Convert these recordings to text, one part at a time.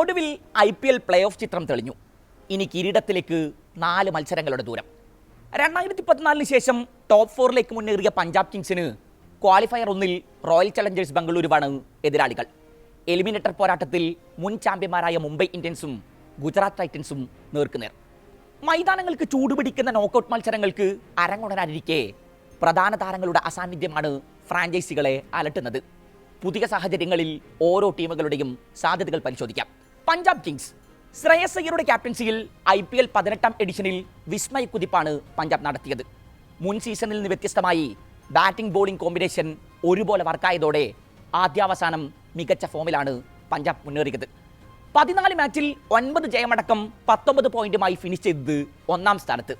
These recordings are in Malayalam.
ഒടുവിൽ I P L play off ചിത്രം തെളിഞ്ഞു. ഇനി കിരീടത്തിലേക്ക് നാല് മത്സരങ്ങളുടെ ദൂരം. രണ്ടായിരത്തി പതിനാലിന് ശേഷം ടോപ്പ് ഫോറിലേക്ക് മുന്നേറിയ പഞ്ചാബ് കിങ്സിന് ക്വാളിഫയർ ഒന്നിൽ റോയൽ ചലഞ്ചേഴ്സ് ബംഗളൂരുവാണ് എതിരാളികൾ. എലിമിനേറ്റർ പോരാട്ടത്തിൽ മുൻ ചാമ്പ്യന്മാരായ മുംബൈ ഇന്ത്യൻസും ഗുജറാത്ത് ടൈറ്റൻസും നേർക്കുനേർ. മൈതാനങ്ങൾക്ക് ചൂടുപിടിക്കുന്ന നോക്കൗട്ട് മത്സരങ്ങൾക്ക് അരങ്ങുണരാനിരിക്കെ പ്രധാന താരങ്ങളുടെ അസാന്നിധ്യമാണ് ഫ്രാഞ്ചൈസികളെ അലട്ടുന്നത്. പുതിയ സാഹചര്യങ്ങളിൽ ഓരോ ടീമുകളുടെയും സാധ്യതകൾ പരിശോധിക്കാം. പഞ്ചാബ് കിങ്സ്. ശ്രേയസ് അയ്യരുടെ ക്യാപ്റ്റൻസിയിൽ ഐ പി എൽ പതിനെട്ടാം എഡിഷനിൽ വിസ്മയ കുതിപ്പാണ് പഞ്ചാബ് നടത്തിയത്. മുൻ സീസണിൽ നിന്ന് വ്യത്യസ്തമായി ബാറ്റിംഗ് ബോളിംഗ് കോമ്പിനേഷൻ ഒരുപോലെ വർക്കായതോടെ ആദ്യാവസാനം മികച്ച ഫോമിലാണ് പഞ്ചാബ് മുന്നേറിയത്. പതിനാല് മാച്ചിൽ ഒൻപത് ജയമടക്കം പത്തൊമ്പത് പോയിന്റുമായി ഫിനിഷ് ചെയ്തത് ഒന്നാം സ്ഥാനത്ത്.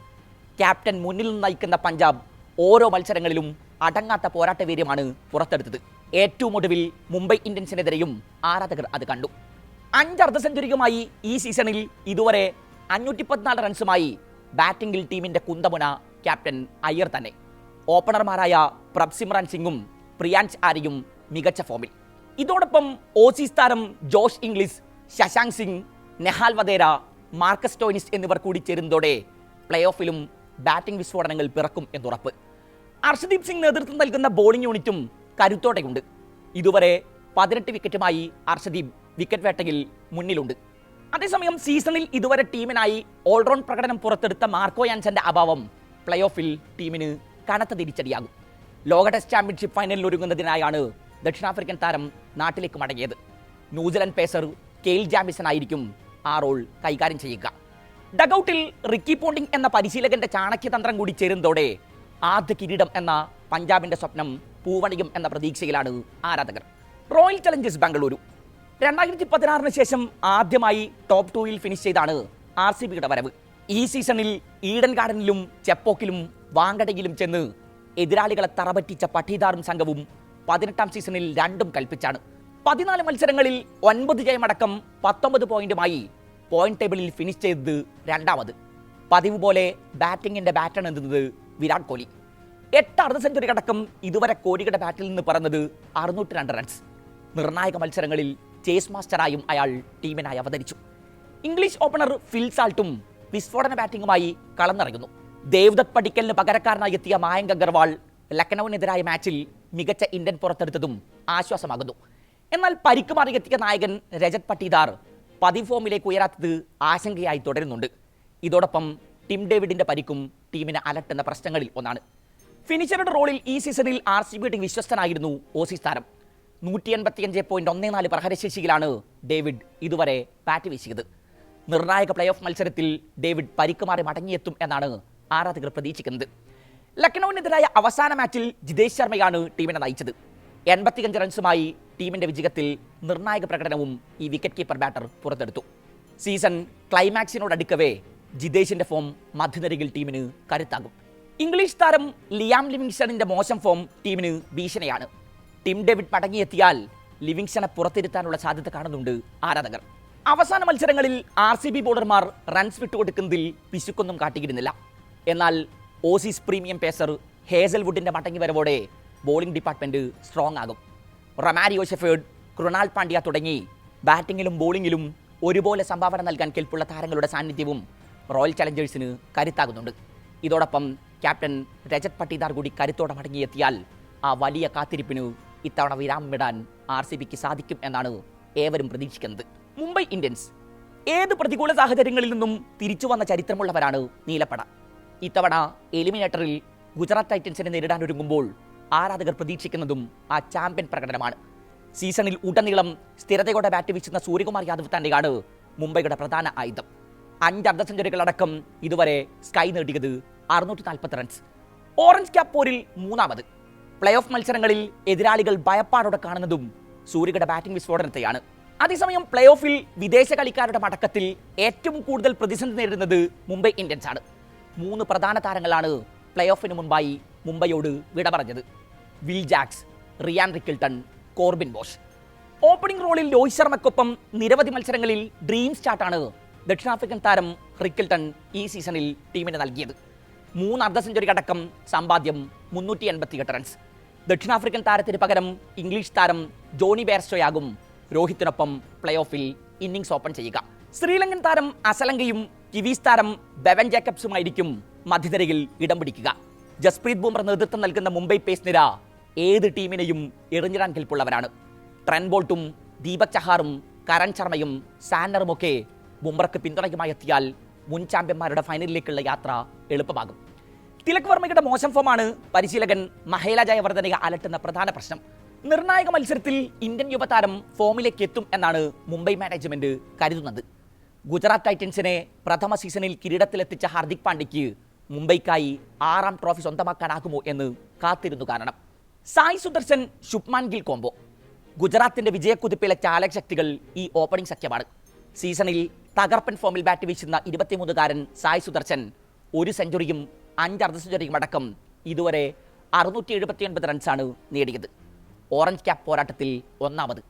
ക്യാപ്റ്റൻ മുന്നിൽ നിന്ന് നയിക്കുന്ന പഞ്ചാബ് ഓരോ മത്സരങ്ങളിലും അടങ്ങാത്ത പോരാട്ട വീര്യമാണ് പുറത്തെടുത്തത്. ഏറ്റവും ഒടുവിൽ മുംബൈ ഇന്ത്യൻസിനെതിരെയും ആരാധകർ അത് കണ്ടു. അഞ്ച് അർദ്ധ സെഞ്ചുറിയുമായി ഈ സീസണിൽ ഇതുവരെ അഞ്ഞൂറ്റി പതിനാല് റൺസുമായി ബാറ്റിംഗിൽ ടീമിന്റെ കുന്തമുന ക്യാപ്റ്റൻ അയ്യർ തന്നെ. ഓപ്പണർമാരായ പ്രഭ്സിമ്രാൻ സിംഗും പ്രിയാൻസ് ആര്യയും മികച്ച ഫോമിൽ. ഇതോടൊപ്പം ഓസീസ് താരം Josh Inglis Shashank Singh Nehal Wadhera Marcus Stoinis എന്നിവർ കൂടി ചേരുന്നതോടെ പ്ലേ ഓഫിലും ബാറ്റിംഗ് വിസ്ഫോടനങ്ങൾ പിറക്കും എന്നുറപ്പ്. അർഷദീപ് സിംഗ് നേതൃത്വം നൽകുന്ന ബോളിംഗ് യൂണിറ്റും കരുത്തോടെയുണ്ട്. ഇതുവരെ പതിനെട്ട് വിക്കറ്റുമായി അർഷദീപ് വിക്കറ്റ് വേട്ടയിൽ മുന്നിലുണ്ട്. അതേസമയം സീസണിൽ ഇതുവരെ ടീമിനായി ഓൾറൗണ്ട് പ്രകടനം പുറത്തെടുത്ത മാർക്കോ യാൻസന്റെ അഭാവം പ്ലേ ഓഫിൽ ടീമിന് കനത്ത തിരിച്ചടിയാകും. ലോക ടെസ്റ്റ് ചാമ്പ്യൻഷിപ്പ് ഫൈനലിൽ ഒരുങ്ങുന്നതിനായാണ് ദക്ഷിണാഫ്രിക്കൻ താരം നാട്ടിലേക്ക് മടങ്ങിയത്. ന്യൂസിലൻഡ് പേസർ കെയിൽ ജാമിസൺ ആയിരിക്കും ആ റോൾ കൈകാര്യം ചെയ്യുക. ഡഗൌട്ടിൽ റിക്കി പോണ്ടിങ് എന്ന പരിശീലകന്റെ ചാണക്യതന്ത്രം കൂടി ചേരുന്നതോടെ ആദ്യ കിരീടം എന്ന പഞ്ചാബിന്റെ സ്വപ്നം പൂവണിയും എന്ന പ്രതീക്ഷയിലാണ് ആരാധകർ. Royal challengers Bengaluru. രണ്ടായിരത്തി പതിനാറിന് ശേഷം ആദ്യമായി ടോപ്പ് ടൂയിൽ ഫിനിഷ് ചെയ്താണ് ആർ സി ബിയുടെ വരവ്. ഈ സീസണിൽ ഈഡൻ ഗാർഡനിലും ചെപ്പോക്കിലും വാങ്കടയിലും ചെന്ന് എതിരാളികളെ തറപറ്റിച്ച പട്ടീദാറും സംഘവും പതിനെട്ടാം സീസണിൽ രണ്ടും കൽപ്പിച്ചാണ്. പതിനാല് മത്സരങ്ങളിൽ ഒൻപത് ജയമടക്കം പത്തൊമ്പത് പോയിന്റുമായി പോയിന്റ് ടേബിളിൽ ഫിനിഷ് ചെയ്തത് രണ്ടാമത്. പതിവ് പോലെ ബാറ്റിങ്ങിന്റെ ബാറ്റാണ് എന്നത് വിരാട് കോഹ്ലി എട്ട് അർദ്ധ സെഞ്ചുറി അടക്കം ഇതുവരെ കോഹ്ലിയുടെ ബാറ്റിൽ നിന്ന് പറഞ്ഞത് അറുന്നൂറ്റി രണ്ട് റൺസ് നിർണായക മത്സരങ്ങളിൽ ചേസ് മാസ്റ്ററായും അയാൾ ടീമിനായി അവതരിച്ചു. ഇംഗ്ലീഷ് ഓപ്പണർ ഫിൽ സാൾട്ടും വിസ്ഫോടന ബാറ്റിംഗുമായി കളന്നിറങ്ങുന്നു. ദേവ്ദത്ത് പടിക്കലിന് പകരക്കാരനായി എത്തിയ മായങ്ക് അഗർവാൾ ലക്നൌവിനെതിരായ മാച്ചിൽ മികച്ച ഇന്ത്യൻ പുറത്തെടുത്തതും ആശ്വാസമാകുന്നു. എന്നാൽ പരിക്ക് മാറിയെത്തിയ നായകൻ രജത് പട്ടീദാർ പതിവ് ഫോമിലേക്ക് ഉയരാത്തത് ആശങ്കയായി തുടരുന്നുണ്ട്. ഇതോടൊപ്പം ടിം ഡേവിഡിന്റെ പരിക്കും ടീമിനെ അലട്ടുന്ന പ്രശ്നങ്ങളിൽ ഒന്നാണ്. ഫിനിഷറുടെ റോളിൽ ഈ സീസണിൽ ആർ സി ബി ടീം വിശ്വസ്തനായിരുന്നു ഓസീസ് താരം. നൂറ്റി എൺപത്തിയഞ്ച് പോയിന്റ് ഒന്നേ നാല് പ്രഹരശേഷിയിലാണ് ഡേവിഡ് ഇതുവരെ ബാറ്റ് വീശിയത്. നിർണായക പ്ലേ ഓഫ് മത്സരത്തിൽ ഡേവിഡ് പരിക്ക് മാറി മടങ്ങിയെത്തും എന്നാണ് ആരാധകർ പ്രതീക്ഷിക്കുന്നത്. ലക്നൌവിനെതിരായ അവസാന മാച്ചിൽ ജിതേഷ് ശർമ്മയാണ് ടീമിനെ നയിച്ചത്. എൺപത്തിയഞ്ച് റൺസുമായി ടീമിന്റെ വിജയത്തിൽ നിർണായക പ്രകടനവും ഈ വിക്കറ്റ് കീപ്പർ ബാറ്റർ പുറത്തെടുത്തു. സീസൺ ക്ലൈമാക്സിനോടടുക്കവേ ജിതേഷിന്റെ ഫോം മധ്യനിരയിൽ ടീമിന് കരുത്താകും. ഇംഗ്ലീഷ് താരം ലിയാം ലിവിങ്സ്റ്റണിന്റെ മോശം ഫോം ടീമിന് ഭീഷണിയാണ്. ടിം ഡേവിഡ് മടങ്ങിയെത്തിയാൽ ലിവിങ്സ്റ്റനെ പുറത്തിരുത്താനുള്ള സാധ്യത കാണുന്നുണ്ട് ആരാധകർ. അവസാന മത്സരങ്ങളിൽ ആർ സി ബി ബോളർമാർ റൺസ് വിട്ടുകൊടുക്കുന്നതിൽ പിശുക്കൊന്നും കാട്ടിയിരുന്നില്ല. എന്നാൽ ഓസീസ് പ്രീമിയം പേസർ ഹേസൽവുഡിന്റെ മടങ്ങി വരവോടെ ബോളിംഗ് ഡിപ്പാർട്ട്മെന്റ് സ്ട്രോങ് ആകും. റൊമാരിയോ ഷെഫേർഡ് ക്രൊണാൾ പാണ്ഡ്യ തുടങ്ങി ബാറ്റിങ്ങിലും ബോളിങ്ങിലും ഒരുപോലെ സംഭാവന നൽകാൻ കെൽപ്പുള്ള താരങ്ങളുടെ സാന്നിധ്യവും റോയൽ ചലഞ്ചേഴ്സിന് കരുത്താകുന്നുണ്ട്. ഇതോടൊപ്പം ക്യാപ്റ്റൻ രജത് പട്ടീദാർ കൂടി കരുത്തോടെ മടങ്ങിയെത്തിയാൽ ആ വലിയ കാത്തിരിപ്പിന് ഇത്തവണ വിരാമമിടാൻ ആർ സി ബിക്ക് സാധിക്കും എന്നാണ് ഏവരും പ്രതീക്ഷിക്കുന്നത്. മുംബൈ ഇന്ത്യൻസ് ഏത് പ്രതികൂല സാഹചര്യങ്ങളിൽ നിന്നും തിരിച്ചു വന്ന ചരിത്രമുള്ളവരാണ് നീലപ്പട. ഇത്തവണ എലിമിനേറ്ററിൽ ഗുജറാത്ത് ടൈറ്റൻസിനെ നേരിടാൻ ഒരുങ്ങുമ്പോൾ ആരാധകർ പ്രതീക്ഷിക്കുന്നതും ആ ചാമ്പ്യൻ പ്രകടനമാണ്. സീസണിൽ ഉടനീളം സ്ഥിരതയോടെ ബാറ്റ് വീശുന്ന സൂര്യകുമാർ യാദവ് തന്നെയാണ് മുംബൈയുടെ പ്രധാന ആയുധം. അഞ്ച് അർദ്ധ സെഞ്ചുറികളടക്കം ഇതുവരെ സ്കൈ നേടിയത് അറുന്നൂറ്റി നാൽപ്പത്തി റൺസ്. ഓറഞ്ച് ക്യാപ് പോരിൽ മൂന്നാമത്. പ്ലേ ഓഫ് മത്സരങ്ങളിൽ എതിരാളികൾ ഭയപ്പാടോടെ കാണുന്നതും സൂര്യയുടെ ബാറ്റിംഗ് വിസ്ഫോടനത്തെയാണ്. അതേസമയം പ്ലേ ഓഫിൽ വിദേശ കളിക്കാരുടെ മടക്കത്തിൽ ഏറ്റവും കൂടുതൽ പ്രതിസന്ധി നേരിടുന്നത് മുംബൈ ഇന്ത്യൻസ് ആണ്. മൂന്ന് പ്രധാന താരങ്ങളാണ് പ്ലേ ഓഫിന് മുൻപായി മുംബൈയോട് വിട പറഞ്ഞത് Will Jacks Ryan Rickelton Corbin Bosch. Opening റോളിൽ രോഹിത് ശർമ്മയ്ക്കൊപ്പം നിരവധി മത്സരങ്ങളിൽ ഡ്രീം സ്റ്റാർട്ടാണ് ദക്ഷിണാഫ്രിക്കൻ താരം റിക്കിൾട്ടൺ ഈ സീസണിൽ ടീമിന് നൽകിയത്. മൂന്ന് അർദ്ധ സെഞ്ചുറി അടക്കം സമ്പാദ്യം മുന്നൂറ്റി എൺപത്തിയെട്ട് റൺസ് ദക്ഷിണാഫ്രിക്കൻ താരത്തിന് പകരം ഇംഗ്ലീഷ് താരം ജോണി ബേർസ്റ്റോയാകും രോഹിത്തിനൊപ്പം പ്ലേ ഓഫിൽ ഇന്നിംഗ്സ് ഓപ്പൺ ചെയ്യുക. ശ്രീലങ്കൻ താരം അസലങ്കയും കിവീസ് താരം ബെവൻ ജേക്കബ്സുമായിരിക്കും മധ്യനിരയിൽ ഇടം പിടിക്കുക. ജസ്പ്രീത് ബുംറ നേതൃത്വം നൽകുന്ന മുംബൈ പേസ് നിര ഏത് ടീമിനെയും എറിഞ്ഞിടാൻ കെൽപ്പുള്ളവരാണ് ട്രെൻ ബോൾട്ടും ദീപക് ചഹാറും കരൺ ശർമ്മയും സാനറുമൊക്കെ ബുംറയ്ക്ക് പിന്തുണയുമായി എത്തിയാൽ മുൻ ചാമ്പ്യന്മാരുടെ ഫൈനലിലേക്കുള്ള യാത്ര എളുപ്പമാകും. തിലക് വർമ്മയുടെ മോശം ഫോമാണ് പരിശീലകൻ മഹേല ജയവർദ്ധനയെ അലട്ടുന്ന പ്രധാന പ്രശ്നം. നിർണായക മത്സരത്തിൽ ഇന്ത്യൻ യുവതാരം ഫോമിലേക്ക് എത്തും എന്നാണ് മുംബൈ മാനേജ്മെന്റ് കരുതുന്നത്. ഗുജറാത്ത് ടൈറ്റൻസിനെ പ്രഥമ സീസണിൽ കിരീടത്തിലെത്തിച്ച ഹാർദിക് പാണ്ഡ്യയ്ക്ക് മുംബൈക്കായി ആറാം ട്രോഫി സ്വന്തമാക്കാനാകുമോ എന്ന് കാത്തിരുന്നു കാരണം. സായി സുദർശൻ ശുഭ്മാൻ ഗിൽ കോംബോ ഗുജറാത്തിന്റെ വിജയക്കുതിപ്പിലെ ചാലകശക്തികൾ ഈ ഓപ്പണിംഗ് സഖ്യമാണ്. സീസണിൽ തകർപ്പൻ ഫോമിൽ ബാറ്റ് വീശുന്ന ഇരുപത്തിമൂന്നുകാരൻ സായ് സുദർശൻ ഒരു സെഞ്ചുറിയും അഞ്ച് അർദ്ധ സെഞ്ചുറിയും അടക്കം ഇതുവരെ അറുന്നൂറ്റി എഴുപത്തിയൊൻപത് റൺസാണ് നേടിയത്. ഓറഞ്ച് ക്യാപ്പ് പോരാട്ടത്തിൽ ഒന്നാമത്.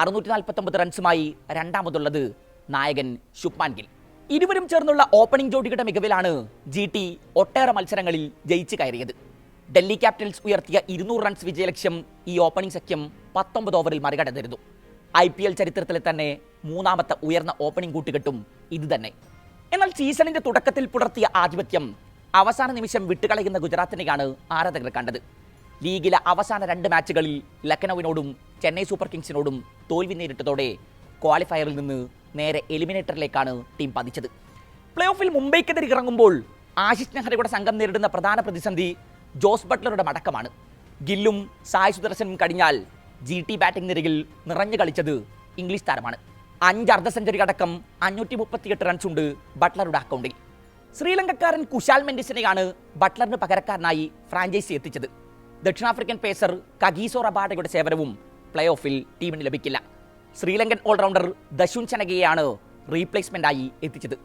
അറുന്നൂറ്റി നാൽപ്പത്തൊമ്പത് റൺസുമായി രണ്ടാമതുള്ളത് നായകൻ ശുപ്പാൻ ഗിൽ. ഇരുവരും ചേർന്നുള്ള ഓപ്പണിംഗ് ജോഡിയുടെ മികവിലാണ് ജി ടി ഒട്ടേറെ മത്സരങ്ങളിൽ ജയിച്ചു കയറിയത്. ഡൽഹി ക്യാപിറ്റൽസ് ഉയർത്തിയ ഇരുന്നൂറ് റൺസ് വിജയലക്ഷ്യം ഈ ഓപ്പണിംഗ് സഖ്യം പത്തൊമ്പത് ഓവറിൽ മറികടന്നിരുന്നു. ഐ പി എൽ ചരിത്രത്തിലെ തന്നെ മൂന്നാമത്തെ ഉയർന്ന ഓപ്പണിംഗ് കൂട്ടുകെട്ടും ഇത് തന്നെ എന്നാൽ സീസണിന്റെ തുടക്കത്തിൽ പുലർത്തിയ ആധിപത്യം അവസാന നിമിഷം വിട്ടുകളയുന്ന ഗുജറാത്തിനെയാണ് ആരാധകർ കണ്ടത്. ലീഗിലെ അവസാന രണ്ട് മാച്ചുകളിൽ ലക്നൌവിനോടും ചെന്നൈ സൂപ്പർ കിങ്സിനോടും തോൽവി നേരിട്ടതോടെ ക്വാളിഫയറിൽ നിന്ന് നേരെ എലിമിനേറ്ററിലേക്കാണ് ടീം പതിച്ചത്. പ്ലേ ഓഫിൽ മുംബൈക്കെതിരെ ഇറങ്ങുമ്പോൾ ആശിഷ് നെഹ്റയുടെ സംഘം നേരിടുന്ന പ്രധാന പ്രതിസന്ധി ജോസ് ബട്ട്ലറുടെ മടക്കമാണ്. ഗില്ലും സായ് സുദർശനും കഴിഞ്ഞാൽ ജി ടി ബാറ്റിംഗ് നിരയിൽ നിറഞ്ഞു കളിച്ചത് ഇംഗ്ലീഷ് താരമാണ്. അഞ്ച് അർദ്ധ സെഞ്ചുറി അടക്കം അഞ്ഞൂറ്റി മുപ്പത്തിയെട്ട് ഉണ്ട് ബട്ട്ലറുടെ അക്കൗണ്ടിൽ ശ്രീലങ്കക്കാരൻ കുശാൽ മെൻഡിസിനെയാണ് ബട്ട്ലറിന് പകരക്കാരനായി ഫ്രാഞ്ചൈസി എത്തിച്ചത്. ദക്ഷിണാഫ്രിക്കൻ പേസർ കഗീസോ റബാഡയുടെ സേവനവും പ്ലേ ഓഫിൽ ടീമിന് ലഭിക്കില്ല. ശ്രീലങ്കൻ ഓൾറൗണ്ടർ ദശുൻ ചനകയെയാണ് റീപ്ലേസ്മെന്റായി എത്തിച്ചത്.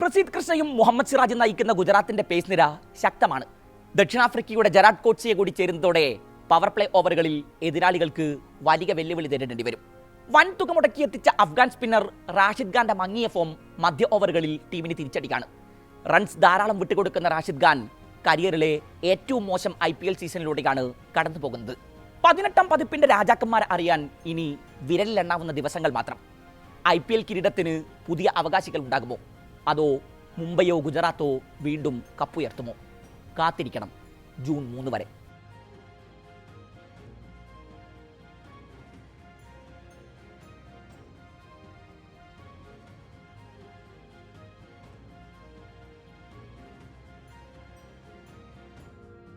പ്രസീദ് കൃഷ്ണയും മുഹമ്മദ് സിറാജും നയിക്കുന്ന ഗുജറാത്തിന്റെ പേസ് നിര ശക്തമാണ്. ദക്ഷിണാഫ്രിക്കയുടെ ജറാഡ് കോച്ചിയെ കൂടി ചേരുന്നതോടെ പവർ പ്ലേ ഓവറുകളിൽ എതിരാളികൾക്ക് വലിയ വെല്ലുവിളി നേരിടേണ്ടി വരും. വൻ തുക മുടക്കി എത്തിച്ച അഫ്ഗാൻ സ്പിന്നർ റാഷിദ് ഖാന്റെ മങ്ങിയ ഫോം മധ്യ ഓവറുകളിൽ ടീമിന് തിരിച്ചടിക്കാണ്. റൺസ് ധാരാളം വിട്ടുകൊടുക്കുന്ന റാഷിദ് ഖാൻ കരിയറിലെ ഏറ്റവും മോശം ഐ പി എൽ സീസണിലൂടെയാണ് കടന്നു പോകുന്നത്. പതിനെട്ടാം പതിപ്പിന്റെ രാജാക്കന്മാർ അറിയാൻ ഇനി വിരലിലെണ്ണാവുന്ന ദിവസങ്ങൾ മാത്രം. ഐ പി എൽ കിരീടത്തിന് പുതിയ അവകാശികൾ ഉണ്ടാകുമോ? അതോ മുംബൈയോ ഗുജറാത്തോ വീണ്ടും കപ്പുയർത്തുമോ? കാത്തിരിക്കണം. ജൂൺ മൂന്ന് വരെ.